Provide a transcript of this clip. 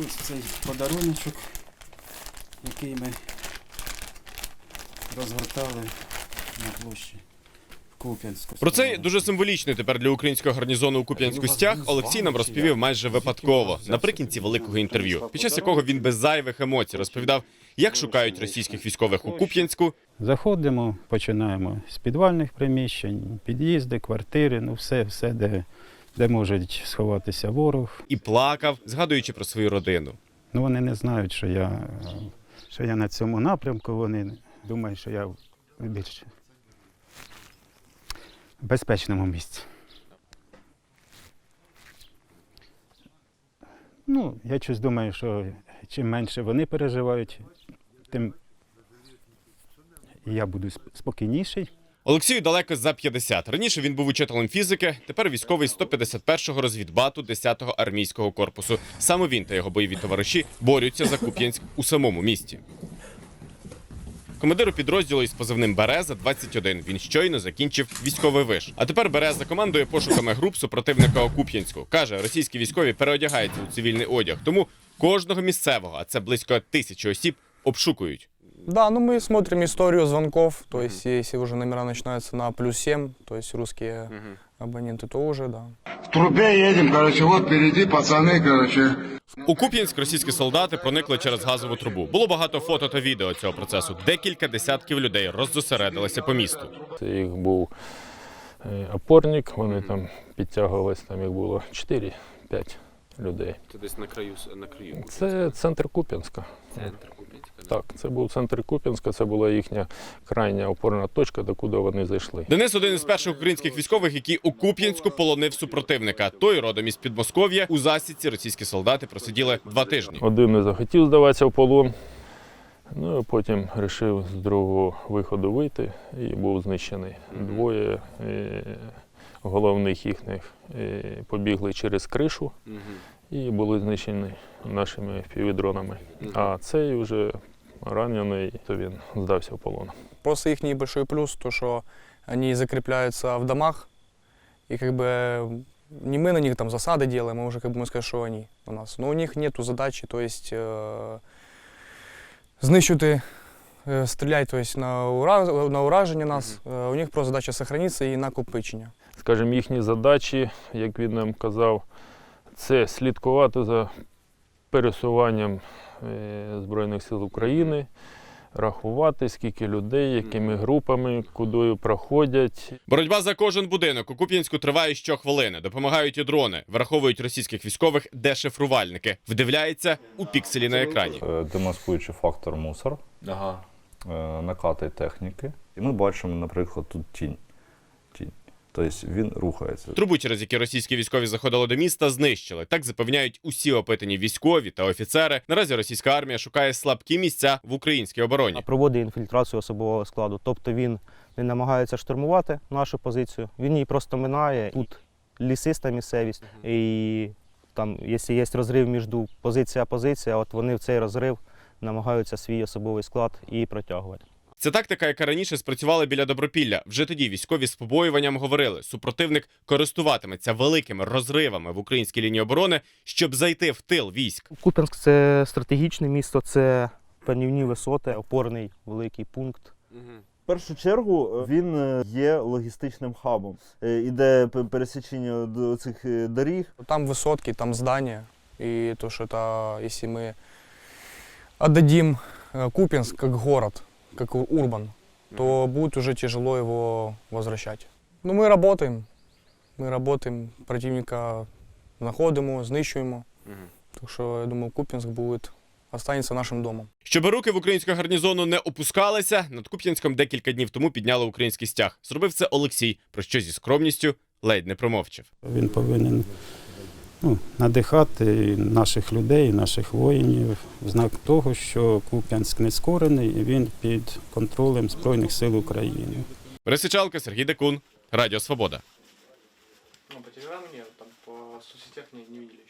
ось цей подаруночок, який ми розгортали на площі в Куп'янську. Про цей дуже символічний тепер для українського гарнізону у Куп'янську стяг Олексій нам розповів майже випадково наприкінці великого інтерв'ю, під час якого він без зайвих емоцій розповідав, як шукають російських військових у Куп'янську, Заходимо, починаємо з підвальних приміщень, під'їзди, квартири, ну все, все де, де може сховатися ворог. і плакав, згадуючи про свою родину. Ну вони не знають, що я, що я на цьому напрямку. Вони думають, що я в більш безпечному місці. Ну, я щось думаю, що чим менше вони переживають, тим я буду спокійніший. Олексію далеко за 50. Раніше він був учителем фізики, тепер військовий 151-го розвідбату 10-го армійського корпусу. Саме він та його бойові товариші борються за Куп'янськ у самому місті. Командиру підрозділу із позивним Береза 21. Він щойно закінчив військовий виш. А тепер Береза командує пошуками груп супротивника у Куп'янську. Каже, російські військові переодягаються у цивільний одяг, тому кожного місцевого, а це близько тисячі осіб, обшукують. Да, ну мы смотрим историю звонков, то есть если уже номера начинаются на плюс 7, то есть русские абоненты, то уже, да. В трубе едем, короче, вот впереди пацаны, короче. У Куп'янськ російські солдати проникли через газову трубу. Було багато фото та відео цього процесу. Декілька десятків людей роззосередилися по місту. Це їх був е, опорник, вони там підтягувалися, там їх було 4-5 людей. Це десь на краю на краю. Це центр Куп'янська. Центр Куп'янська. Так, це був центр Куп'янська, це була їхня крайня опорна точка, до куди вони зайшли. Денис один із перших українських військових, який у Куп'янську полонив супротивника. Той родом із Підмосков'я. У засідці російські солдати просиділи два тижні. Один не захотів здаватися в полон, ну а потім вирішив з другого виходу вийти і був знищений. Двоє е, головних їхніх е, побігли через кришу і були знищені нашими півдронами. А цей вже ранений, то він здався в полон. Просто их небольшой плюс, то что они закрепляются в домах, и как бы не мы на них там засады делаем, а уже как бы мы сказать, что они у нас. Но у них нету задачи, то есть э, знищити, э, стріляти на, ура, на ураження нас. Э, у них просто задача сохранитися і накопичення. Скажімо, їхні задачі, як він нам казав, це слідкувати за пересуванням е, Збройних сил України, рахувати, скільки людей, якими групами, кудою проходять. Боротьба за кожен будинок у Куп'янську триває щохвилини. Допомагають і дрони, враховують російських військових дешифрувальники. Вдивляється у пікселі на екрані. Е, демаскуючи фактор мусор, Ага. е, накати техніки. І ми бачимо, наприклад, тут тінь. тінь. Тобто він рухається. Трубу, через які російські військові заходили до міста, знищили. Так запевняють усі опитані військові та офіцери. Наразі російська армія шукає слабкі місця в українській обороні. проводить інфільтрацію особового складу. Тобто він не намагається штурмувати нашу позицію, він її просто минає. Тут лісиста місцевість, і там, якщо є розрив між позиція позиція, от вони в цей розрив намагаються свій особовий склад і протягувати. Це тактика, яка раніше спрацювала біля Добропілля. Вже тоді військові з побоюванням говорили, супротивник користуватиметься великими розривами в українській лінії оборони, щоб зайти в тил військ. Куп'янськ це стратегічне місто, це панівні висоти, опорний великий пункт. В першу чергу е, він е, є логістичним хабом. Е, Іде п- пересічення до цих е, доріг. Там высотки, там здания. И то, что это, если мы отдадим э, Купинск как город, как урбан, то будет уже тяжело его возвращать. Но мы работаем. Мы работаем, противника находимо, знищуємо. Так що, я думаю, Купінськ буде, останеться нашим домом. Щоб руки в українського гарнізону не опускалися, над Куп'янськом декілька днів тому підняли український стяг. Зробив це Олексій, про що зі скромністю ледь не промовчав. Він повинен ну, надихати наших людей, наших воїнів в знак того, що Куп'янськ не скорений і він під контролем Збройних сил України. Пересичалка, Сергій Декун, Радіо Свобода. Ну, по телеграму нет, там по соцсетях не, не видели.